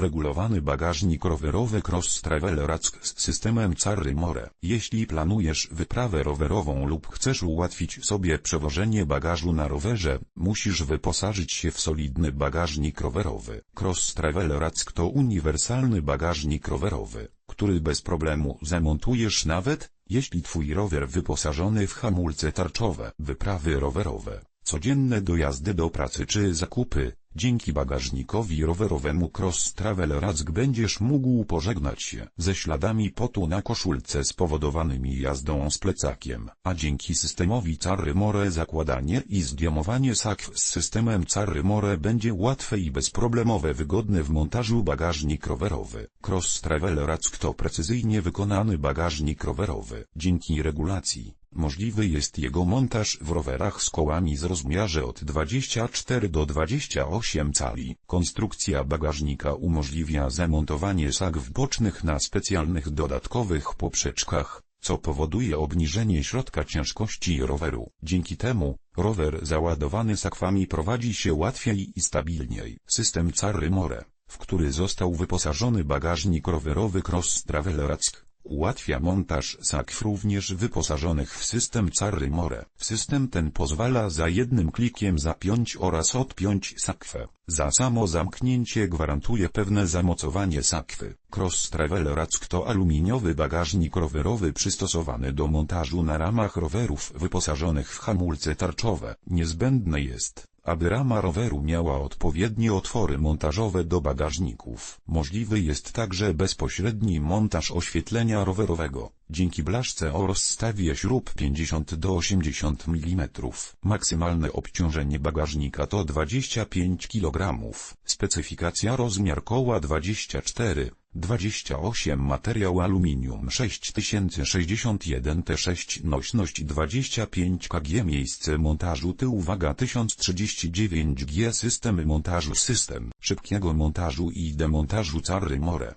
Regulowany bagażnik rowerowy Cross Travel Rack z systemem Carry More. Jeśli planujesz wyprawę rowerową lub chcesz ułatwić sobie przewożenie bagażu na rowerze, musisz wyposażyć się w solidny bagażnik rowerowy. Cross Travel Rack to uniwersalny bagażnik rowerowy, który bez problemu zamontujesz nawet, jeśli twój rower wyposażony w hamulce tarczowe. Wyprawy rowerowe, codzienne dojazdy do pracy czy zakupy, Dzięki bagażnikowi rowerowemu Cross Travel Rack będziesz mógł pożegnać się ze śladami potu na koszulce spowodowanymi jazdą z plecakiem, a dzięki systemowi Carry More zakładanie i zdejmowanie sakw z systemem Carry More będzie łatwe i bezproblemowe wygodne w montażu bagażnik rowerowy. Cross Travel Rack to precyzyjnie wykonany bagażnik rowerowy. Dzięki regulacji Możliwy jest jego montaż w rowerach z kołami z rozmiarze od 24 do 28 cali. Konstrukcja bagażnika umożliwia zamontowanie sagw bocznych na specjalnych dodatkowych poprzeczkach, co powoduje obniżenie środka ciężkości roweru. Dzięki temu, rower załadowany sakwami prowadzi się łatwiej i stabilniej. System Carry More, w który został wyposażony bagażnik rowerowy Cross Travel Rack, Ułatwia montaż sakw również wyposażonych w system Carry More. System ten pozwala za jednym klikiem zapiąć oraz odpiąć sakwę. Za samo zamknięcie gwarantuje pewne zamocowanie sakwy. Cross Travel Rack to aluminiowy bagażnik rowerowy przystosowany do montażu na ramach rowerów wyposażonych w hamulce tarczowe. Niezbędne jest, aby rama roweru miała odpowiednie otwory montażowe do bagażników. Możliwy jest także bezpośredni montaż oświetlenia rowerowego, dzięki blaszce o rozstawie śrub 50 do 80 mm. Maksymalne obciążenie bagażnika to 25 kg. Specyfikacja rozmiar koła 24 28 Materiał aluminium 6061 T6 Nośność 25 kg Miejsce montażu tył Waga 1039 G Systemy montażu System szybkiego montażu i demontażu Carry More